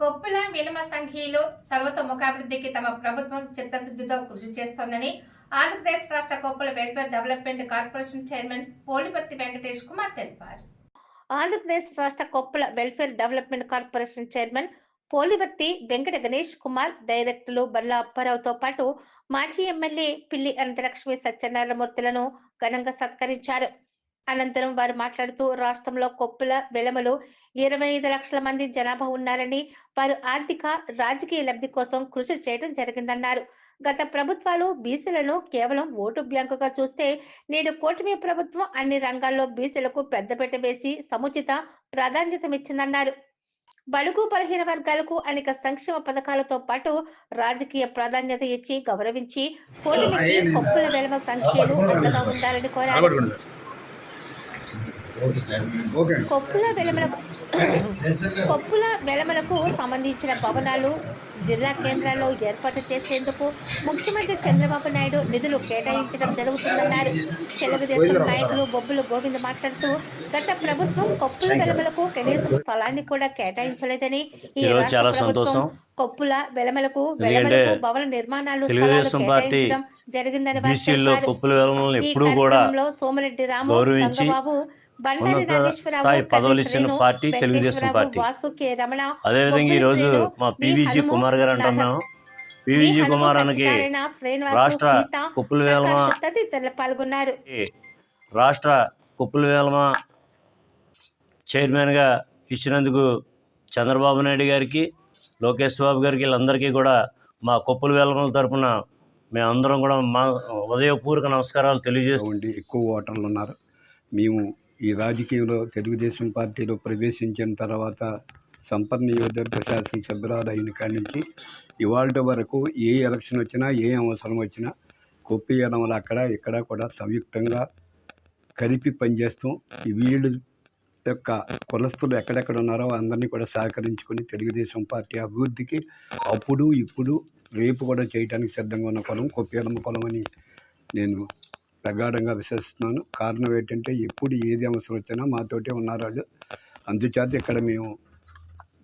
కొప్పుల మిలమ సంఘీయులు సర్వతోముఖాభివృద్ధికి తమ ప్రభుత్వం చిత్తశుద్ధితో కృషి చేస్తోందని ఆంధ్రప్రదేశ్ రాష్ట్ర Koppula welfare development corporation chairman పోలిపర్తి Venkatesh Kumar తెలిపారు. ఆంధ్రప్రదేశ్ రాష్ట్ర Koppula welfare development corporation chairman Polivarthi Venkata Ganesh Kumar డైరెక్టర్లు బల్లా అప్పారావుతో పాటు మాజీ ఎమ్మెల్యే పిల్లి అనంతలక్ష్మి సత్యనారాయణమూర్తులను ఘనంగా సత్కరించారు. అనంతరం వారు మాట్లాడుతూ రాష్ట్రంలో కొప్పుల వెలమలు ఇరవై ఐదు లక్షల మంది జనాభా ఉన్నారని వారు ఆర్థిక రాజకీయ లబ్ధి కోసం కృషి చేయడం జరిగిందన్నారు. గత ప్రభుత్వాలు బీసీలను కేవలం ఓటు బ్యాంకుగా చూస్తే నేడు కూటమి ప్రభుత్వం అన్ని రంగాల్లో బీసీలకు పెద్దపీట వేసి సముచిత ప్రాధాన్యతనిచ్చిందన్నారు బడుగు బలహీన వర్గాలకు అనేక సంక్షేమ పథకాలతో పాటు రాజకీయ ప్రాధాన్యత ఇచ్చి గౌరవించి కూటమికి కొప్పుల వెలమ సంఖ్యలు అండగా ఉండాలని కోరారు. కొప్పుల వెలమలకు కొప్పుల వెలమలకు సంబంధించిన భవనాలు జిల్లా కేంద్రాల్లో ఏర్పాటు చేసేందుకు ముఖ్యమంత్రి చంద్రబాబు నాయుడు నిధులు కేటాయించడం జరుగుతుందన్నారు. తెలుగుదేశం నాయకులు బొబ్బులు గోవింద్ మాట్లాడుతూ గత ప్రభుత్వం కొప్పుల వెలమలకు కనీసం స్థలాన్ని కూడా కేటాయించలేదని ఈ చాలా సంతోషం. కొప్పుల వెలమలకు వెలమలకు భవన నిర్మాణాలు తెలుగుదేశం పార్టీ కేటాయించడం జరిగిందని. కొప్పుల వేలమలను ఎప్పుడూ కూడా సోమిరెడ్డి రాము బండారి ఉన్నత నాగేశ్వరరావు, స్థాయి పదవులు ఇచ్చిన పార్టీ తెలుగుదేశం పార్టీ. అదేవిధంగా ఈ రోజు శ్రీను, మా. పీవీజీ కుమార్ గారు అంటున్నాం పీవీజీ కుమార్ శ్రీనివాసు, రాష్ట్ర కొప్పుల వేలమ పాల్గొన్నారు రాష్ట్ర కుప్పుల వేలమ చైర్మన్గా ఇచ్చినందుకు చంద్రబాబు నాయుడు గారికి లోకేష్ బాబు గారికి వీళ్ళందరికీ కూడా మా కొప్పుల వేలమల తరపున మేమందరం కూడా మా ఉదయపూర్వక నమస్కారాలు తెలియజేస్తూ ఉండి ఎక్కువ ఓటర్లు ఉన్నారు మేము ఈ రాజకీయంలో తెలుగుదేశం పార్టీలో ప్రవేశించిన తర్వాత సంపన్న యువదర్గ శాసనసభ్యురాలు అయిన కాడి నుంచి ఇవాళ వరకు ఏ ఎలక్షన్ వచ్చినా ఏ అవసరం వచ్చినా కొప్పియడం అక్కడ ఇక్కడ కూడా సంయుక్తంగా కలిపి పనిచేస్తాం ఈ వీళ్ళు యొక్క కులస్తులు ఎక్కడెక్కడ ఉన్నారో అందరినీ కూడా సహకరించుకొని తెలుగుదేశం పార్టీ అభివృద్ధికి అప్పుడు ఇప్పుడు రేపు కూడా చేయడానికి సిద్ధంగా ఉన్న పొలం కొప్పియలమ్మ పొలం అని నేను ప్రగాఢంగా విశ్వసిస్తున్నాను. కారణం ఏంటంటే ఎప్పుడు ఏది అవసరం వచ్చినా మాతోటే ఉన్నారు వాళ్ళు అందుచేత ఇక్కడ మేము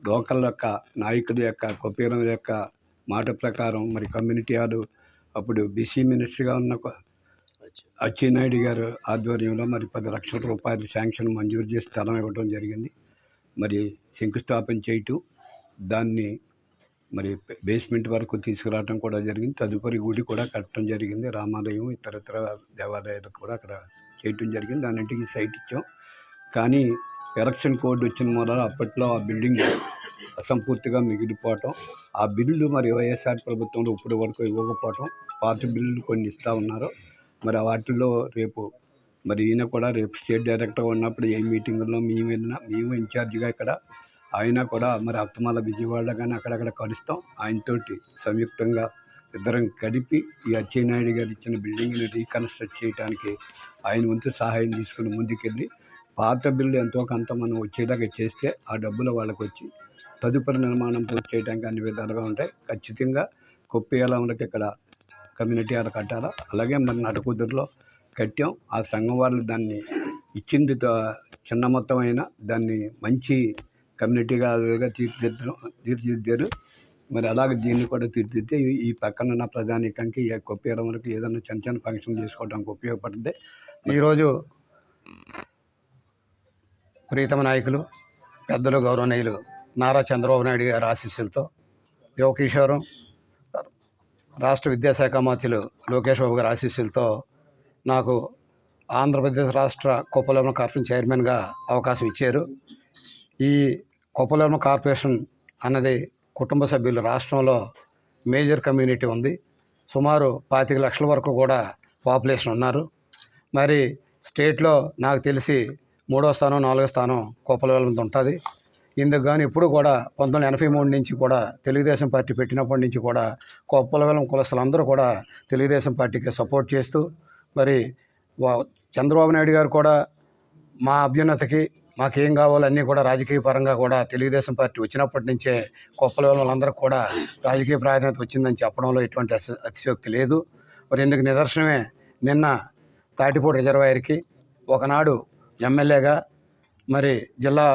లోకల్ యొక్క నాయకుల యొక్క కుపీరం యొక్క మాట ప్రకారం మరి కమ్యూనిటీ హాలు అప్పుడు బీసీ మినిస్టర్గా ఉన్న అచ్చెన్నాయుడు గారు ఆధ్వర్యంలో మరి పది లక్షల రూపాయలు శాంక్షన్ మంజూరు చేసి స్థలం ఇవ్వడం జరిగింది. మరి శంకుస్థాపన చేయటం దాన్ని మరి బేస్మెంట్ వరకు తీసుకురావడం కూడా జరిగింది. తదుపరి గుడి కూడా కట్టడం జరిగింది. రామాలయం ఇతరత్ర దేవాలయాలు కూడా అక్కడ చేయటం జరిగింది. దానింటికి సైట్ ఇచ్చాం. కానీ ఎలక్షన్ కోడ్ వచ్చిన మూలన అప్పట్లో ఆ బిల్డింగ్ అసంపూర్తిగా మిగిలిపోవటం. ఆ బిల్లులు మరి వైఎస్ఆర్ ప్రభుత్వంలో ఇప్పటి వరకు ఇవ్వకపోవటం. పాత బిల్లులు కొన్ని ఇస్తూ ఉన్నారు. మరి వాటిల్లో రేపు మరి ఈయన కూడా రేపు స్టేట్ డైరెక్టర్ ఉన్నప్పుడు ఏ మీటింగుల్లో మేము వెళ్ళినా మేము ఇన్ఛార్జిగా ఇక్కడ ఆయన కూడా మరి అత్తమాల విజయవాడ కానీ అక్కడక్కడ కలుస్తాం. ఆయనతోటి సంయుక్తంగా ఇద్దరం కలిపి ఈ అచ్చెన్నాయుడు గారు ఇచ్చిన బిల్డింగ్ని రీకన్స్ట్రక్ట్ చేయడానికి ఆయన వంతు సహాయం తీసుకుని ముందుకెళ్ళి పాత బిల్లు ఎంతో కొంత మనం వచ్చేలాగా చేస్తే ఆ డబ్బులు వాళ్ళకు వచ్చి తదుపరి నిర్మాణం పూర్తి చేయడానికి అన్ని విధాలుగా ఉంటాయి. ఖచ్చితంగా కొప్పేయాలకి ఇక్కడ కమ్యూనిటీ అలా కట్టాలా? అలాగే మరి నడకుదురులో కట్టాం. ఆ సంఘం వాళ్ళు దాన్ని ఇచ్చింది త- చిన్న మొత్తం అయినా దాన్ని మంచి కమ్యూనిటీగా తీర్చిదిద్దడం తీర్చిదిద్దారు. మరి అలాగే దీన్ని కూడా తీర్చిదిద్దే ఈ- పక్కన ఉన్న ప్రజానీకానికి ఈ వరకు ఏదైనా చిన్న చిన్న ఫంక్షన్ చేసుకోవడానికి ఉపయోగపడుతుంది ఈరోజు ప్రీతమ నాయకులు పెద్దలు గౌరవనీయులు నారా చంద్రబాబు నాయుడు గారి ఆశీస్సులతో యువకిషోరం రాష్ట్ర విద్యాశాఖ మంత్రులు లోకేష్ బాబు గారి ఆశీస్సులతో నాకు ఆంధ్రప్రదేశ్ రాష్ట్ర కుప్పలమ్మ కార్పొరేషన్ చైర్మన్గా అవకాశం ఇచ్చారు. ఈ కుప్పలమ్మ కార్పొరేషన్ అన్నది కుటుంబ సభ్యులు రాష్ట్రంలో మేజర్ కమ్యూనిటీ ఉంది. సుమారు పాతిక లక్షల వరకు కూడా పాపులేషన్ ఉన్నారు. మరి స్టేట్లో నాకు తెలిసి మూడో స్థానం నాలుగో స్థానం కోపలవెలంత ఉంటుంది. ఇందుకు కానీ ఇప్పుడు కూడా పంతొమ్మిది ఎనభై మూడు నుంచి కూడా తెలుగుదేశం పార్టీ పెట్టినప్పటి నుంచి కూడా కోపలవెలం కులస్తులందరూ కూడా తెలుగుదేశం పార్టీకి సపోర్ట్ చేస్తూ మరి వా- చంద్రబాబు నాయుడు గారు కూడా మా అభ్యున్నతకి మాకేం కావాలో అన్నీ కూడా రాజకీయ పరంగా కూడా తెలుగుదేశం పార్టీ వచ్చినప్పటి నుంచే కొప్పల వాళ్ళందరూ కూడా రాజకీయ ప్రాధాన్యత వచ్చిందని చెప్పడంలో ఎటువంటి అస- అతిశయోక్తి లేదు. మరి ఎందుకు నిదర్శనమే? నిన్న తాటిపూడి రిజర్వాయర్కి ఒకనాడు ఎమ్మెల్యేగా మరి జిల్లా